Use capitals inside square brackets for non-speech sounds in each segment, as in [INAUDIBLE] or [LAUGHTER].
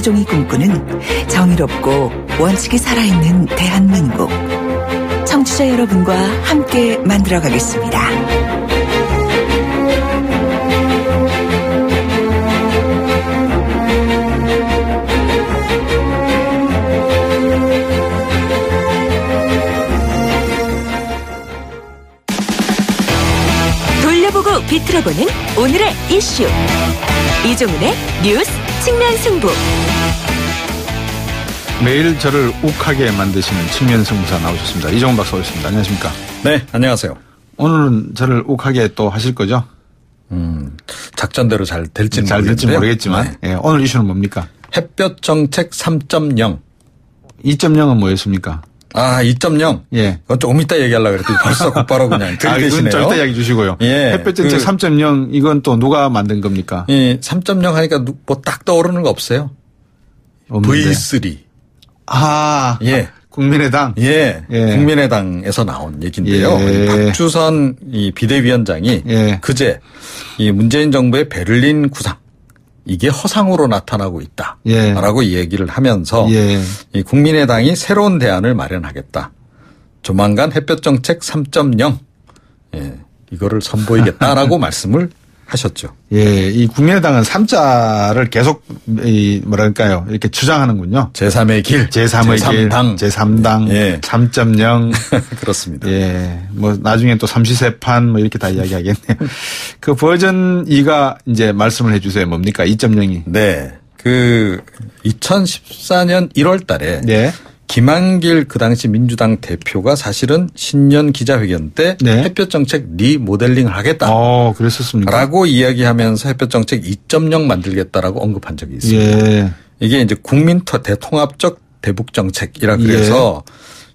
김수종이 꿈꾸는 정의롭고 원칙이 살아있는 대한민국. 청취자 여러분과 함께 만들어가겠습니다. 돌려보고 비틀어보는 오늘의 이슈 이종훈의 뉴스 측면 승부 매일 저를 욱하게 만드시는 측면 승부사 나오셨습니다. 이종훈 박사 오셨습니다. 안녕하십니까? 네, 안녕하세요. 오늘은 저를 욱하게 또 하실 거죠? 음, 작전대로 잘 될지는 잘 될지. 모르겠지만 네. 예, 오늘 이슈는 뭡니까? 햇볕 정책 3.0. 2.0은 뭐였습니까? 아, 2.0. 예. 그건 조금 이따 얘기하려고 그랬더니 벌써 [LAUGHS] 곧바로 그냥 아, 들이대시네요. 절대 이야기 주시고요. 예. 햇볕 정책 그- 3.0 이건 또 누가 만든 겁니까? 이3.0 하니까 뭐 딱 떠오르는 거 없어요? 없는데. V3. 아, 예. 국민의당. 예. 예. 국민의당에서 나온 얘기인데요. 예. 박주선 이 비대위원장이 예. 그제 이 문재인 정부의 베를린 구상 이게 허상으로 나타나고 있다. 예. 라고 얘기를 하면서 예. 이 국민의당이 새로운 대안을 마련하겠다. 조만간 햇볕 정책 3.0 예, 이거를 선보이겠다라고 [LAUGHS] 말씀을 하셨죠. 예, 이 국민의당은 3자를 계속 이 뭐랄까요 이렇게 주장하는군요. 제3의 길, 제3의 길, 제3당, 제3당, 예. 3.0. [LAUGHS] 그렇습니다. 예, 뭐 나중에 또 삼시세판 뭐 이렇게 다 이야기하겠네요. [LAUGHS] 그 버전 2가 이제 말씀을 해주세요. 뭡니까? 2.0이. 네, 그 2014년 1월달에 네. 김한길 그 당시 민주당 대표가 사실은 신년 기자회견 때 네. 햇볕 정책 리모델링을 하겠다. 어, 그랬었습니까? 라고 이야기하면서 햇볕 정책 2.0 만들겠다라고 언급한 적이 있습니다. 예. 이게 이제 국민 토- 대통합적 대북 정책이라 예. 그래서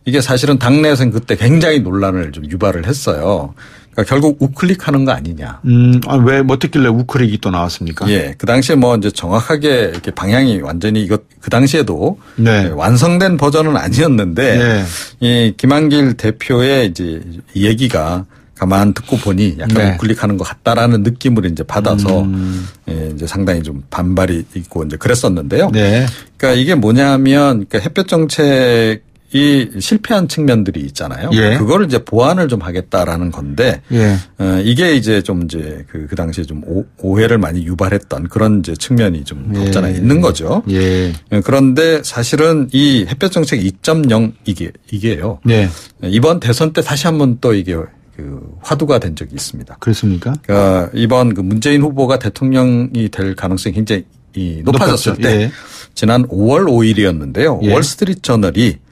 이게 사실은 당내에서는 그때 굉장히 논란을 좀 유발을 했어요. 그러니까 결국 우클릭하는 거 아니냐. 음, 아, 왜, 뭐 어떻길래 우크릭이 또 나왔습니까? 예. 그 당시에 뭐 이제 정확하게 이렇게 방향이 완전히 이것 그 당시에도 네. 완성된 버전은 아니었는데 네. 이 김한길 대표의 이제 이 얘기가 가만 듣고 보니 약간 네. 우클릭하는 것 같다라는 느낌을 이제 받아서 음. 예, 이제 상당히 좀 반발이 있고 이제 그랬었는데요. 네. 그러니까 이게 뭐냐면 그러니까 햇볕 정책 이 실패한 측면들이 있잖아요. 예. 그거를 이제 보완을 좀 하겠다라는 건데 예. 어, 이게 이제 좀 이제 그, 그 당시에 좀 오, 오해를 많이 유발했던 그런 이제 측면이 좀 예. 없잖아 있는 거죠. 예. 예, 그런데 사실은 이 햇볕 정책 2.0 이게 이게요. 네. 이번 대선 때 다시 한번 또 이게 그 화두가 된 적이 있습니다. 그렇습니까? 그러니까 이번 그 문재인 후보가 대통령이 될 가능성이 굉장히 이 높아졌을 높았죠. 때 예. 지난 5월 5일이었는데요. 예. 월스트리트 저널이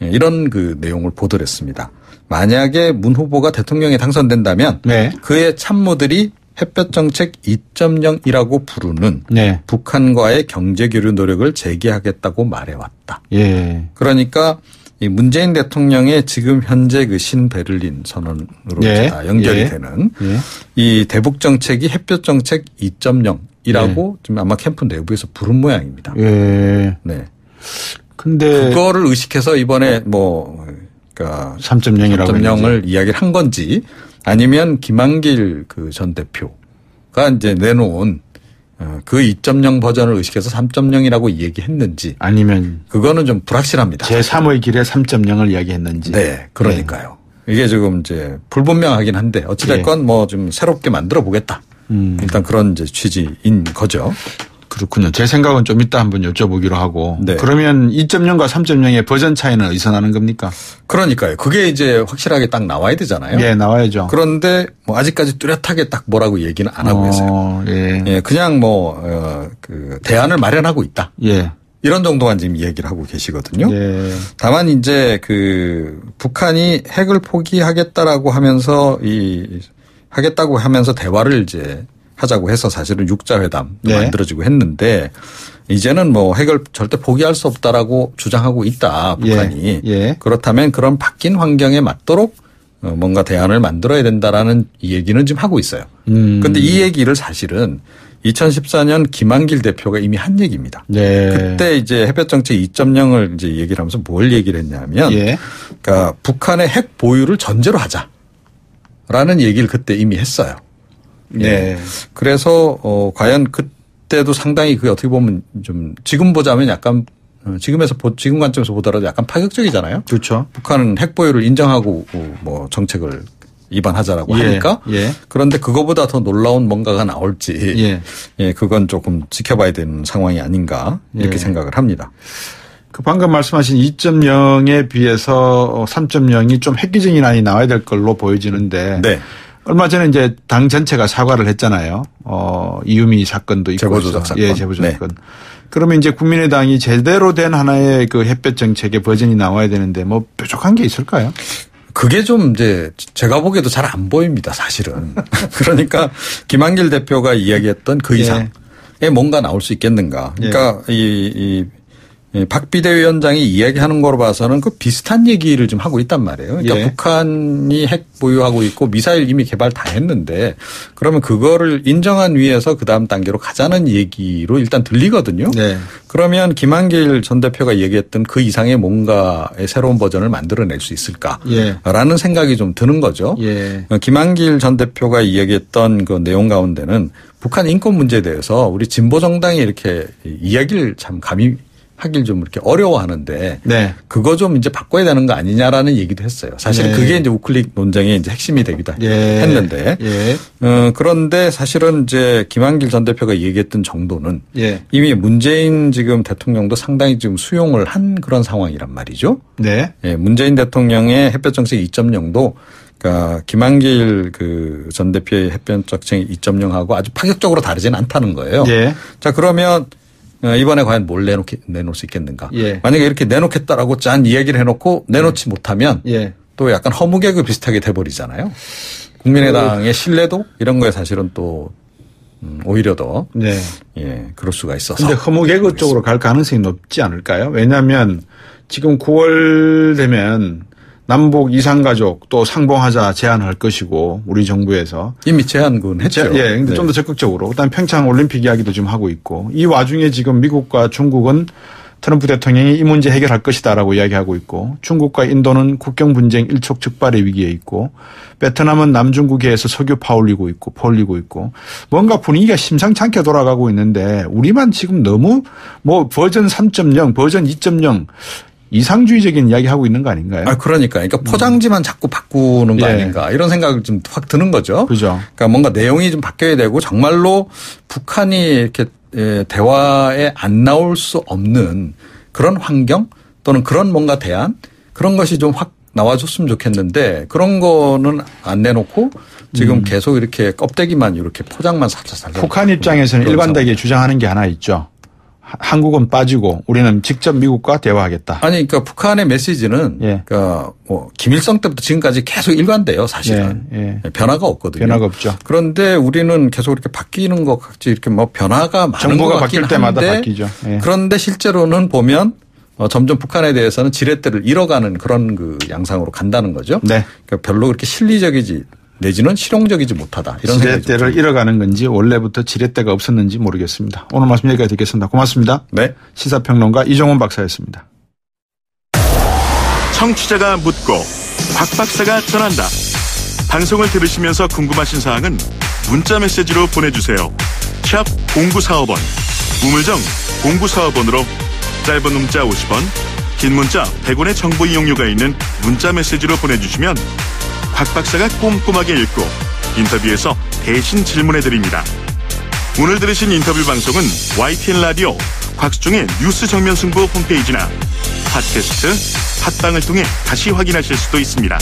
이런 그 내용을 보도를 했습니다. 만약에 문 후보가 대통령에 당선된다면 네. 그의 참모들이 햇볕 정책 2.0이라고 부르는 네. 북한과의 경제 교류 노력을 재개하겠다고 말해왔다. 예. 그러니까 이 문재인 대통령의 지금 현재 그 신베를린 선언으로 예. 다 연결이 예. 되는 예. 이 대북 정책이 햇볕 정책 2.0이라고 지금 아마 캠프 내부에서 부른 모양입니다. 예. 네. 근데 그거를 의식해서 이번에 뭐 그러니까 3.0이라고 3.0을 이야기를 한 건지 아니면 김한길 그 전 대표가 이제 내놓은 어, 그2.0 버전을 의식해서 3.0이라고 얘기했는지 아니면 그거는 좀 불확실합니다. 제3의 길에 3.0을 이야기했는지. 네, 그러니까요. 이게 지금 이제 불분명하긴 한데 어찌됐건 뭐좀 새롭게 만들어 보겠다. 예. 음. 일단 그런 이제 취지인 거죠. 그렇군요. 제 생각은 좀 이따 한번 여쭤보기로 하고. 네. 그러면 2.0과 3.0의 버전 차이는 어디서 나는 겁니까? 그러니까요. 그게 이제 확실하게 딱 나와야 되잖아요. 예, 나와야죠. 그런데 뭐 아직까지 뚜렷하게 딱 뭐라고 얘기는 안 하고 계세요. 어, 예. 예, 그냥 뭐, 어, 그, 대안을 마련하고 있다. 예. 이런 정도만 지금 얘기를 하고 계시거든요. 예. 다만 이제 그, 북한이 핵을 포기하겠다라고 하면서 이, 하겠다고 하면서 대화를 이제 하자고 해서 사실은 육자회담 네. 만들어지고 했는데 이제는 뭐 핵을 절대 포기할 수 없다라고 주장하고 있다 북한이 예, 예. 그렇다면 그런 바뀐 환경에 맞도록 어, 뭔가 대안을 만들어야 된다라는 이 얘기는 지금 하고 있어요. 음. 그런데 이 얘기를 사실은 2014년 김한길 대표가 이미 한 얘기입니다. 네. 그때 이제 햇볕 정책 2.0을 이제 얘기를 하면서 뭘 얘기를 했냐면, 예. 그러니까 북한의 핵 보유를 전제로 하자라는 얘기를 그때 이미 했어요. 네. 그래서 어 과연 그때도 상당히 그게 어떻게 보면 좀 지금 보자면 약간 어, 지금에서 보, 지금 관점에서 보더라도 약간 파격적이잖아요. 그렇죠. 북한은 핵 보유를 인정하고 뭐 정책을 입안하자라고 예, 하니까 예. 그런데 그거보다 더 놀라운 뭔가가 나올지 예. 예, 그건 조금 지켜봐야 되는 상황이 아닌가 이렇게 예. 생각을 합니다. 그 방금 말씀하신 2.0에 비해서 3.0이 좀 획기적인 안이 나와야 될 걸로 보여지는데 네. 얼마 전에 이제 당 전체가 사과를 했잖아요. 어, 이유미 사건도 있고. 제보조작 해서. 사건. 예, 제보조작 네. 사건. 그러면 이제 국민의당이 제대로 된 하나의 그 햇볕 정책의 버전이 나와야 되는데 뭐 뾰족한 게 있을까요? 그게 좀 이제 제가 보기에도 잘 안 보입니다, 사실은. [LAUGHS] 그러니까 김한길 대표가 이야기했던 그 예. 이상의 뭔가 나올 수 있겠는가. 그러니까 이, 이, 이 박 비대위원장이 이야기하는 거로 봐서는 그 비슷한 얘기를 좀 하고 있단 말이에요. 그러니까 예. 북한이 핵 보유하고 있고 미사일 이미 개발 다 했는데 그러면 그거를 인정한 위에서 그 다음 단계로 가자는 얘기로 일단 들리거든요. 네. 그러면 김한길 전 대표가 얘기했던 그 이상의 뭔가의 새로운 버전을 만들어낼 수 있을까? 예. 라는 생각이 좀 드는 거죠. 예. 어, 김한길 전 대표가 이야기했던 그 내용 가운데는 북한 인권 문제에 대해서 우리 진보 정당이 이렇게 이야기를 참 감히 하길 좀 이렇게 어려워하는데 네. 그거 좀 이제 바꿔야 되는 거 아니냐라는 얘기도 했어요. 사실은 네. 그게 이제 우클릭 논쟁의 이제 핵심이 되기도 예. 했는데 예. 어, 그런데 사실은 이제 김한길 전 대표가 얘기했던 정도는 예. 이미 문재인 지금 대통령도 상당히 지금 수용을 한 그런 상황이란 말이죠. 네. 예, 문재인 대통령의 햇볕 정책 2.0도 그러니까 김한길 그 전 대표의 햇볕 정책 2.0하고 아주 파격적으로 다르지는 않다는 거예요. 예. 자 그러면 어, 이번에 과연 뭘 내놓게 내놓을 수 있겠는가? 예. 만약에 이렇게 내놓겠다라고 짠 이야기를 해놓고 내놓지 못하면 예. 또 약간 허무개그 비슷하게 돼버리잖아요. 국민의당의 신뢰도 이런 거에 사실은 또 음, 오히려 더 네. 예, 그럴 수가 있어서. 근데 허무 개그 쪽으로 갈 가능성이 높지 않을까요? 왜냐하면 지금 9월 되면 남북 이산가족 또 상봉하자 제안할 것이고 우리 정부에서 이미 제안군 했죠. 예, 근데 네. 좀더 적극적으로 그다음 평창 올림픽 이야기도 지금 하고 있고 이 와중에 지금 미국과 중국은 트럼프 대통령이 이 문제 해결할 것이다라고 이야기하고 있고 중국과 인도는 국경 분쟁 일촉즉발의 위기에 있고 베트남은 남중국해에서 석유 파올리고 있고 퍼올리고 있고 뭔가 분위기가 심상찮게 돌아가고 있는데 우리만 지금 너무 뭐 버전 3.0 버전 2.0 이상주의적인 이야기 하고 있는 거 아닌가요? 아, 그러니까. 그러니까 포장지만 자꾸 바꾸는 거 예. 아닌가. 이런 생각을 좀 확 드는 거죠. 그죠. 그러니까 뭔가 내용이 좀 바뀌어야 되고 정말로 북한이 이렇게 에, 대화에 안 나올 수 없는 그런 환경 또는 그런 뭔가 대안 그런 것이 좀 확 나와줬으면 좋겠는데 그런 거는 안 내놓고 지금 계속 이렇게 껍데기만 이렇게 포장만 살짝 살짝. 북한 입장에서는 그런 일관되게 주장하는 게 하나 있죠. 하- 한국은 빠지고 우리는 직접 미국과 대화하겠다. 아니, 그러니까 북한의 메시지는, 예. 그러니까 뭐 김일성 때부터 지금까지 계속 일관돼요, 사실은. 예, 예. 변화가 없거든요. 변화가 없죠. 그런데 우리는 계속 이렇게 바뀌는 것 같이 이렇게 뭐 변화가 많은 같긴 바뀔 때마다 한데 바뀌죠. 예. 그런데 실제로는 보면 어, 점점 북한에 대해서는 지렛대를 잃어가는 그런 그 양상으로 간다는 거죠. 네. 그러니까 별로 그렇게 실리적이지 내지는 실용적이지 못하다 이런 지렛대를. 잃어가는 건지 원래부터 지렛대가 없었는지 모르겠습니다. 오늘 말씀 여기까지 듣겠습니다. 고맙습니다. 네. 시사평론가 이종훈 박사였습니다. 청취자가 묻고 박 박사가 전한다. 방송을 들으시면서 궁금하신 사항은 문자 메시지로 보내주세요. 샵 0945번 우물정 0945번으로 짧은 문자 50원 긴 문자 100원의 정보 이용료가 있는 문자 메시지로 보내주시면 박 박사가 꼼꼼하게 읽고 인터뷰에서 대신 질문해드립니다. 오늘 들으신 인터뷰 방송은 YTN 라디오 곽수종의 뉴스 정면 승부 홈페이지나 팟캐스트 팟빵을 통해 다시 확인하실 수도 있습니다.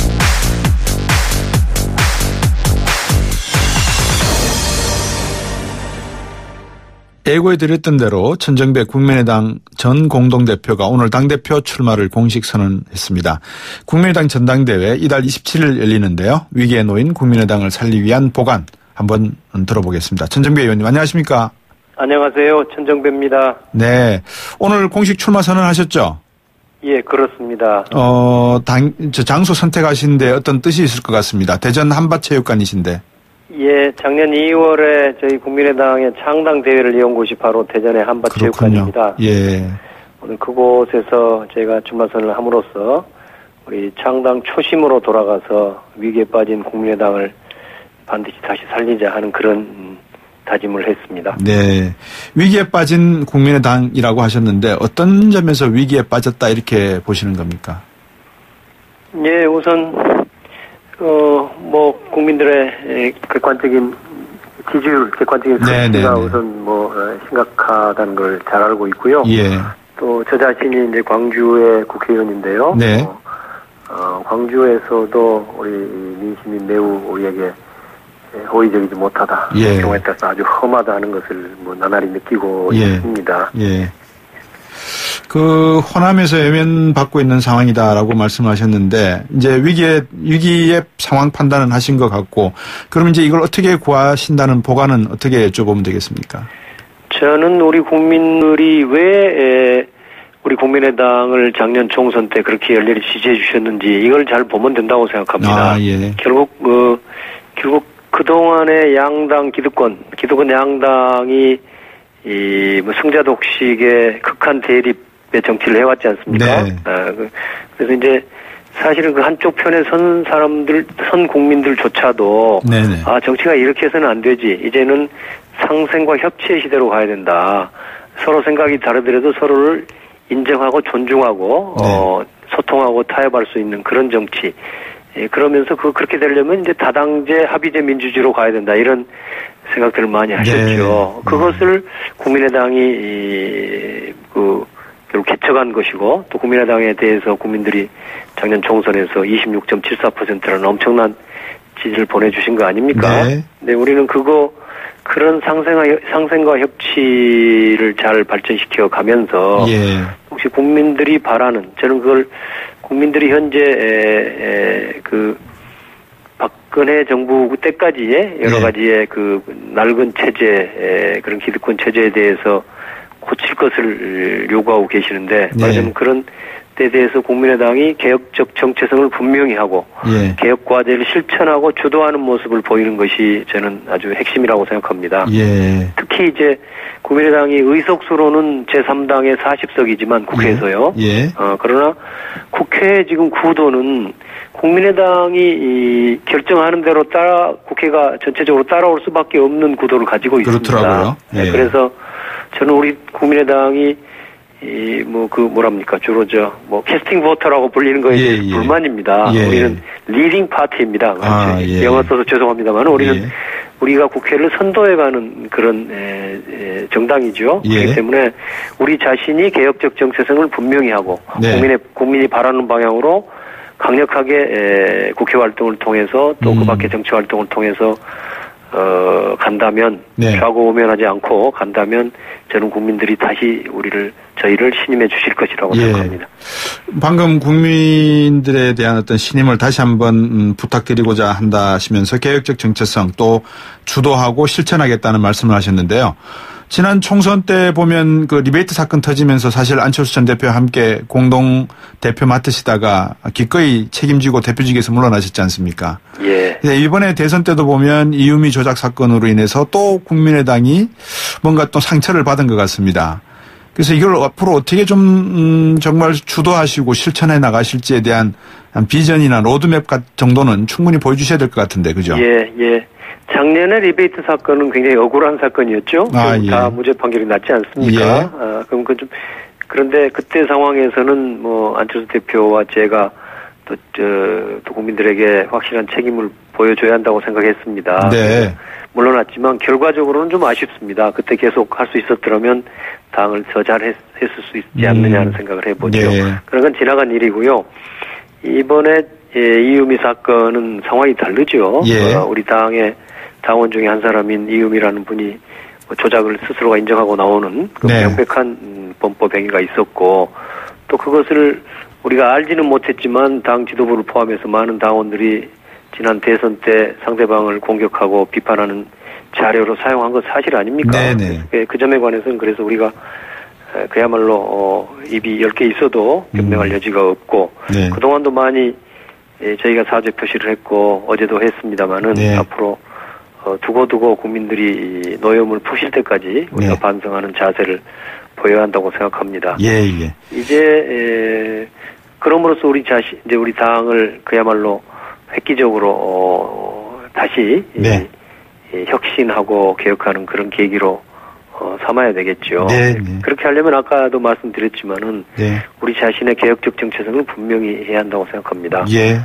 예고해 드렸던 대로 천정배 국민의당 전 공동대표가 오늘 당대표 출마를 공식 선언했습니다. 국민의당 전당대회 이달 27일 열리는데요. 위기에 놓인 국민의당을 살리기 위한 보관 한번 들어보겠습니다. 천정배 의원님 안녕하십니까? 안녕하세요. 천정배입니다. 네. 오늘 공식 출마 선언하셨죠? 예, 그렇습니다. 어, 당, 저 장소 선택하시는데 어떤 뜻이 있을 것 같습니다. 대전 한밭체육관이신데. 예, 작년 2월에 저희 국민의당의 창당 대회를 이은 곳이 바로 대전의 한밭체육관입니다. 예. 오늘 그곳에서 제가 출마선을 함으로써 우리 창당 초심으로 돌아가서 위기에 빠진 국민의당을 반드시 다시 살리자 하는 그런 음, 다짐을 했습니다. 네. 위기에 빠진 국민의당이라고 하셨는데 어떤 점에서 위기에 빠졌다 이렇게 보시는 겁니까? 예, 우선 어 뭐 국민들의 객관적인 지지율, 객관적인 네, 네, 수치가 네. 우선 뭐 어, 심각하다는 걸 잘 알고 있고요. 예. 또저 자신이 이제 광주의 국회의원인데요. 네. 어, 어, 광주에서도 우리 민심이 매우 우리에게 호의적이지 못하다. 예. 경우에 따라서 아주 험하다 하는 것을 뭐 나날이 느끼고 예. 있습니다. 예. 그 호남에서 외면 받고 있는 상황이다라고 말씀하셨는데 이제 위기에 위기의 상황 판단은 하신 것 같고 그럼 이제 이걸 어떻게 구하신다는 보관은 어떻게 여쭤보면 되겠습니까? 저는 우리 국민들이 왜 에, 우리 국민의당을 작년 총선 때 그렇게 열렬히 지지해 주셨는지 이걸 잘 보면 된다고 생각합니다. 아, 예. 결국 어, 결국 그 동안의 양당 기득권, 기득권 양당이 이뭐 승자 독식의 극한 대립의 정치를 해왔지 않습니까? 네. 아, 그- 그래서 이제 사실은 그 한쪽 편에 선 사람들, 선 국민들조차도 네네. 아 정치가 이렇게 해서는 안 되지. 이제는 상생과 협치의 시대로 가야 된다. 서로 생각이 다르더라도 서로를 인정하고 존중하고 네. 어, 소통하고 타협할 수 있는 그런 정치. 예, 그러면서 그 그렇게 되려면 이제 다당제 합의제 민주주의로 가야 된다 이런 생각들을 많이 하셨죠. 네. 그것을 국민의당이 이, 그 결국 개척한 것이고 또 국민의당에 대해서 국민들이 작년 총선에서 26.74%라는 엄청난 지지를 보내주신 거 아닙니까? 네. 네, 우리는 그거 그런 상생과 상생과 협치를 잘 발전시켜 가면서 예. 혹시 국민들이 바라는 저는 그걸 국민들이 현재 에, 에, 그 박근혜 정부 때까지의 여러 네. 가지의 그 낡은 체제 에, 그런 기득권 체제에 대해서 고칠 것을 요구하고 계시는데 네. 말하자면 그런 때 대해서 국민의당이 개혁적 정체성을 분명히 하고 예. 개혁 과제를 실천하고 주도하는 모습을 보이는 것이 저는 아주 핵심이라고 생각합니다. 예. 특히 이제 국민의당이 의석수로는 제3당의 40석이지만 국회에서요. 예. 어, 그러나 국회 지금 구도는 국민의당이 이 결정하는 대로 따라 국회가 전체적으로 따라올 수밖에 없는 구도를 가지고 있습니다. 그렇더라고요. 네, 예. 그래서 저는 우리 국민의당이 이 뭐 그 뭐랍니까 주로 저 뭐 캐스팅 보터라고 불리는 거에 예, 예. 불만입니다. 예. 우리는 리딩 파티입니다. 아, 예. 영어 써서 죄송합니다만 우리는 예. 우리가 국회를 선도해가는 그런 에, 에, 정당이죠. 예. 그렇기 때문에 우리 자신이 개혁적 정체성을 분명히 하고 네. 국민의 국민이 바라는 방향으로 강력하게 에, 국회 활동을 통해서 또 음. 그밖에 정치 활동을 통해서 어 간다면 네. 좌고우면하지 않고 간다면 저는 국민들이 다시 우리를 저희를 신임해 주실 것이라고 예. 생각합니다. 방금 국민들에 대한 어떤 신임을 다시 한번 음, 부탁드리고자 한다 하시면서 개혁적 정체성 또 주도하고 실천하겠다는 말씀을 하셨는데요. 지난 총선 때 보면 그 리베이트 사건 터지면서 사실 안철수 전 대표와 함께 공동 대표 맡으시다가 기꺼이 책임지고 대표직에서 물러나셨지 않습니까? 예. 네, 이번에 대선 때도 보면 이유미 조작 사건으로 인해서 또 국민의당이 뭔가 또 상처를 받은 것 같습니다. 그래서 이걸 앞으로 어떻게 좀 음, 정말 주도하시고 실천해 나가실지에 대한 한 비전이나 로드맵 같- 정도는 충분히 보여주셔야 될 것 같은데 그죠? 예, 예. 작년에 리베이트 사건은 굉장히 억울한 사건이었죠. 아, 예. 다 무죄 판결이 났지 않습니까? 예. 아, 그럼 그 좀, 그런데 그때 상황에서는 뭐 안철수 대표와 제가 또, 저, 또 국민들에게 확실한 책임을 보여줘야 한다고 생각했습니다. 네. 물러났지만 결과적으로는 좀 아쉽습니다. 그때 계속 할 수 있었더라면 당을 더 잘 했을 수 있지 않느냐 하는 음. 생각을 해보죠. 네. 그런 건 지나간 일이고요. 이번에 예, 이유미 사건은 상황이 다르죠. 예. 어, 우리 당의 당원 중에 한 사람인 이유미라는 분이 뭐 조작을 스스로가 인정하고 나오는 그 네. 명백한 음, 범법 행위가 있었고 또 그것을 우리가 알지는 못했지만 당 지도부를 포함해서 많은 당원들이 지난 대선 때 상대방을 공격하고 비판하는 자료로 사용한 것 사실 아닙니까? 네네. 그, 그 점에 관해서는 그래서 우리가 에, 그야말로 어, 입이 열 개 있어도 변명할 여지가 없고 음. 네. 그동안도 많이 예, 저희가 사죄 표시를 했고 어제도 했습니다마는 네. 앞으로 어, 두고두고 국민들이 이 노여움을 푸실 때까지 우리가 네. 반성하는 자세를 보여야 한다고 생각합니다. 예, 예. 이제 에, 그럼으로써 우리 자신 이제 우리 당을 그야말로 획기적으로 어, 다시 이- 네. 예, 혁신하고 개혁하는 그런 계기로 어, 삼아야 되겠죠. 네, 네. 그렇게 하려면 아까도 말씀드렸지만은 네. 우리 자신의 개혁적 정체성을 분명히 해야 한다고 생각합니다. 예.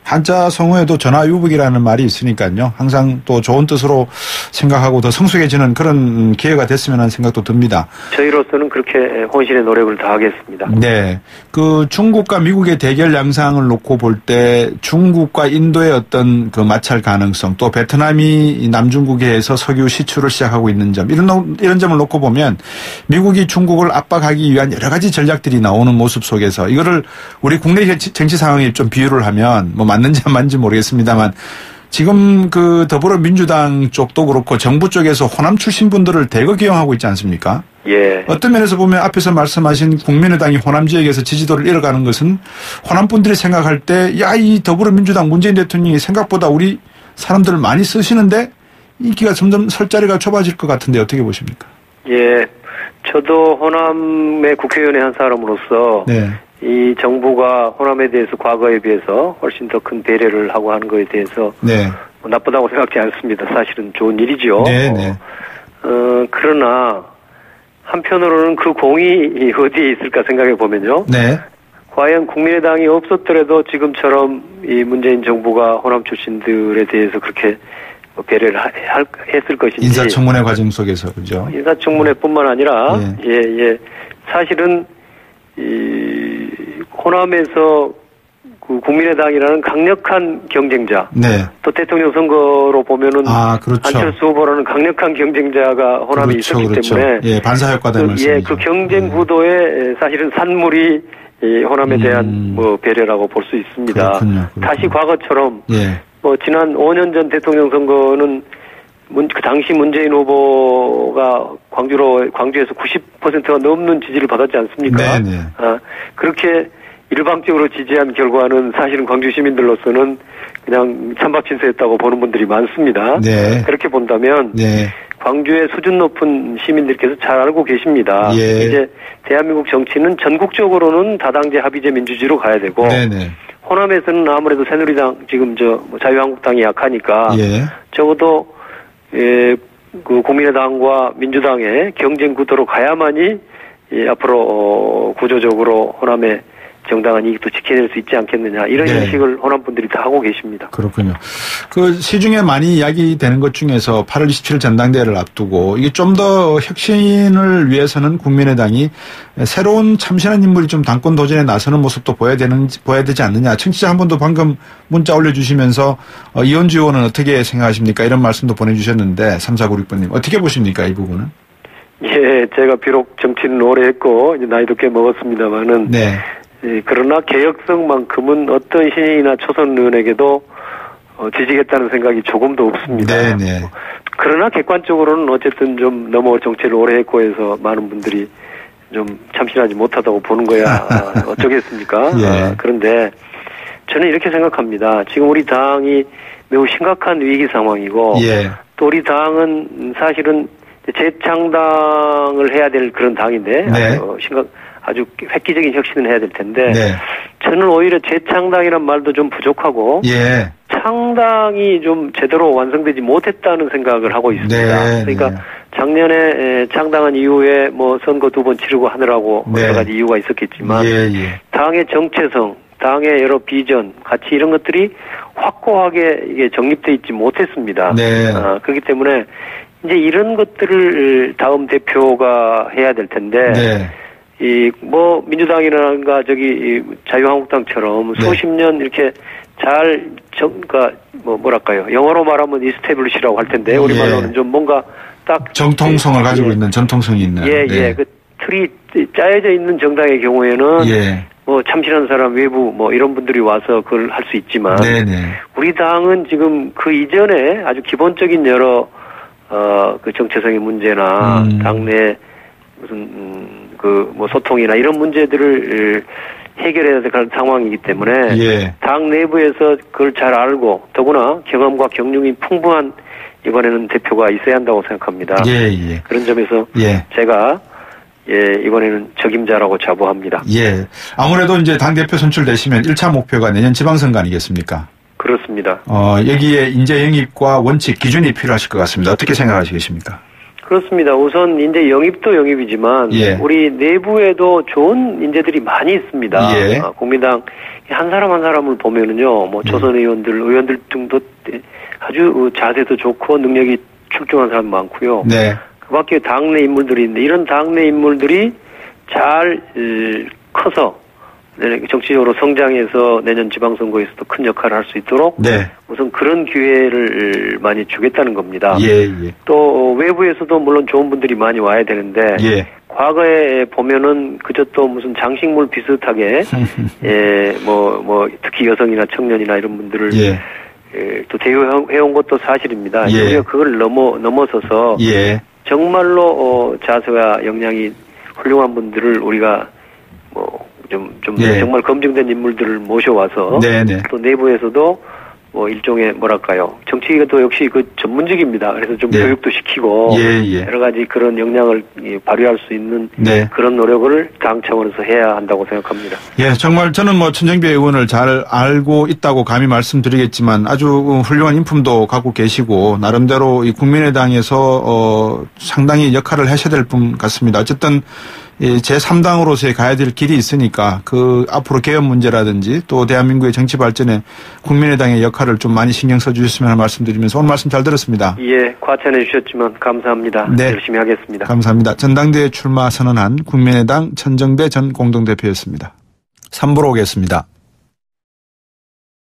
예. 한자 성어에도 전화유복이라는 말이 있으니까요. 항상 또 좋은 뜻으로 생각하고 더 성숙해지는 그런 기회가 됐으면 하는 생각도 듭니다. 저희로서는 그렇게 혼신의 노력을 다하겠습니다. 네. 그 중국과 미국의 대결 양상을 놓고 볼 때 중국과 인도의 어떤 그 마찰 가능성 또 베트남이 남중국해에서 석유 시출을 시작하고 있는 점 이런, 노- 이런 점을 놓고 보면 미국이 중국을 압박하기 위한 여러 가지 전략들이 나오는 모습 속에서 이거를 우리 국내 정치, 정치 상황에 좀 비유를 하면 뭐 맞는지 안 맞는지 모르겠습니다만 지금 그 더불어민주당 쪽도 그렇고 정부 쪽에서 호남 출신 분들을 대거 기용하고 있지 않습니까? 예. 어떤 면에서 보면 앞에서 말씀하신 국민의당이 호남 지역에서 지지도를 잃어가는 것은 호남 분들이 생각할 때 야 이 더불어민주당 문재인 대통령이 생각보다 우리 사람들을 많이 쓰시는데 인기가 점점 설 자리가 좁아질 것 같은데 어떻게 보십니까? 예. 저도 호남의 국회의원의 한 사람으로서 네. 이 정부가 호남에 대해서 과거에 비해서 훨씬 더 큰 배려를 하고 하는 것에 대해서 네. 뭐 나쁘다고 생각지 않습니다. 사실은 좋은 일이죠. 네, 네. 어, 그러나 한편으로는 그 공이 어디에 있을까 생각해 보면요. 네. 과연 국민의당이 없었더라도 지금처럼 이 문재인 정부가 호남 출신들에 대해서 그렇게 뭐 배려를 하- 할, 했을 것인지 인사청문회 과정 속에서 그죠? 인사청문회뿐만 아니라 예. 예, 예. 사실은 이 호남에서 그 국민의당이라는 강력한 경쟁자 네. 또 대통령 선거로 보면은 아, 그렇죠. 안철수 후보라는 강력한 경쟁자가 호남에 그렇죠, 있었기 그렇죠. 때문에 예, 반사 효과다 그, 말씀이죠. 예, 그 경쟁 네. 구도에 사실은 산물이 이 호남에 대한 음. 뭐 배려라고 볼 수 있습니다. 그렇군요, 그렇군요. 다시 과거처럼 예. 뭐 지난 5년 전 대통령 선거는 문, 그 당시 문재인 후보가 광주로 광주에서 90%가 넘는 지지를 받았지 않습니까? 네, 네. 아, 그렇게 일방적으로 지지한 결과는 사실은 광주 시민들로서는 그냥 찬밥 신세였다고 보는 분들이 많습니다. 네. 그렇게 본다면 네. 광주의 수준 높은 시민들께서 잘 알고 계십니다. 예. 이제 대한민국 정치는 전국적으로는 다당제 합의제 민주주의로 가야 되고 네, 네. 호남에서는 아무래도 새누리당 지금 저뭐 자유한국당이 약하니까 예. 적어도 예, 그 국민의당과 민주당의 경쟁 구도로 가야만이 예, 앞으로 어, 구조적으로 호남의 정당한 이익도 지켜낼 수 있지 않겠느냐 이런 네. 인식을 호남 분들이 다 하고 계십니다. 그렇군요. 그 시중에 많이 이야기되는 것 중에서 8월 27일 전당대회를 앞두고 이게 좀 더 혁신을 위해서는 국민의당이 새로운 참신한 인물이 좀 당권 도전에 나서는 모습도 보여야 되는 보여야 되지 않느냐. 청취자 한 분도 방금 문자 올려주시면서 어, 이현주 의원은 어떻게 생각하십니까? 이런 말씀도 보내주셨는데 3496번님 어떻게 보십니까 이 부분은? 예, 제가 비록 정치는 오래 했고 이제 나이도 꽤 먹었습니다만은 네. 예, 그러나 개혁성만큼은 어떤 신인이나 초선 의원에게도 어, 지지겠다는 생각이 조금도 없습니다. 네, 네. 그러나 객관적으로는 어쨌든 좀 너무 정치를 오래 했고 해서 많은 분들이 좀 참신하지 못하다고 보는 거야 아, [LAUGHS] 어쩌겠습니까? 예. 아, 그런데 저는 이렇게 생각합니다. 지금 우리 당이 매우 심각한 위기 상황이고 예. 또 우리 당은 사실은 재창당을 해야 될 그런 당인데 네. 아주 심각 아주 획기적인 혁신을 해야 될 텐데 네. 저는 오히려 재창당이란 말도 좀 부족하고 예. 창당이 좀 제대로 완성되지 못했다는 생각을 하고 있습니다. 네, 그러니까 네. 작년에 에, 창당한 이후에 뭐 선거 두 번 치르고 하느라고 네. 여러 가지 이유가 있었겠지만 예, 예. 당의 정체성, 당의 여러 비전, 가치 이런 것들이 확고하게 이게 정립돼 있지 못했습니다. 네. 아, 그렇기 때문에 이제 이런 것들을 다음 대표가 해야 될 텐데 네. 이 뭐 민주당이라든가 저기 이 자유한국당처럼 네. 수십 년 이렇게 잘 정, 그러니까 뭐 뭐랄까요 영어로 말하면 이스테블리시라고 할 텐데 우리 예. 말로는 좀 뭔가 딱 정통성을 가지고 예. 있는 전통성이 있는. 예, 네. 예. 그 틀이 짜여져 있는 정당의 경우에는 예. 뭐 참신한 사람 외부 뭐 이런 분들이 와서 그걸 할 수 있지만 네네. 우리 당은 지금 그 이전에 아주 기본적인 여러 어 그 정체성의 문제나 음. 당내 무슨 음, 그 뭐 소통이나 이런 문제들을 해결해야 될 상황이기 때문에 예. 당 내부에서 그걸 잘 알고 더구나 경험과 경륜이 풍부한 이번에는 대표가 있어야 한다고 생각합니다. 예, 예. 그런 점에서 예. 제가 예 이번에는 적임자라고 자부합니다. 예. 아무래도 이제 당대표 선출되시면 1차 목표가 내년 지방선거 아니겠습니까? 그렇습니다. 그렇습니다. 어, 여기에 인재 영입과 원칙 기준이 필요하실 것 같습니다. 어떻게 생각하시겠습니까? 그렇습니다. 우선 인재 영입도 영입이지만 예. 우리 내부에도 좋은 인재들이 많이 있습니다. 예. 아, 국민당 한 사람 한 사람을 보면은요, 뭐 초선 의원들, 의원들 등도 아주 자세도 좋고 능력이 출중한 사람 많고요. 네. 그밖에 당내 인물들이 있는데 이런 당내 인물들이 잘 에, 커서 네, 정치적으로 성장해서 내년 지방선거에서도 큰 역할을 할 수 있도록 네. 우선 그런 기회를 많이 주겠다는 겁니다. 예, 예. 또 외부에서도 물론 좋은 분들이 많이 와야 되는데 예. 과거에 보면은 그저 또 무슨 장식물 비슷하게 [LAUGHS] 예뭐 뭐 특히 여성이나 청년이나 이런 분들을 예. 예, 또 대우해온 것도 사실입니다. 예. 우리가 그걸 넘어 넘어서서 예. 정말로 어, 자세와 역량이 훌륭한 분들을 우리가 뭐 좀좀 예. 정말 검증된 인물들을 모셔와서 네네. 또 내부에서도 뭐 일종의 뭐랄까요 정치가 또 역시 그 전문직입니다. 그래서 좀 네. 교육도 시키고 예, 예. 여러 가지 그런 역량을 이, 발휘할 수 있는 네. 그런 노력을 당 차원에서 해야 한다고 생각합니다. 예, 정말 저는 뭐 천정배 의원을 잘 알고 있다고 감히 말씀드리겠지만 아주 훌륭한 인품도 갖고 계시고 나름대로 이 국민의당에서 어 상당히 역할을 하셔야 될 분 같습니다. 어쨌든 제 3당으로서의 가야 될 길이 있으니까 그 앞으로 개헌 문제라든지 또 대한민국의 정치 발전에 국민의당의 역할을 좀 많이 신경 써 주셨으면 하는 말씀드리면서 오늘 말씀 잘 들었습니다. 예, 과찬해 주셨지만 감사합니다. 네. 열심히 하겠습니다. 감사합니다. 전당대회 출마 선언한 국민의당 천정배 전 공동대표였습니다. 3부로 오겠습니다.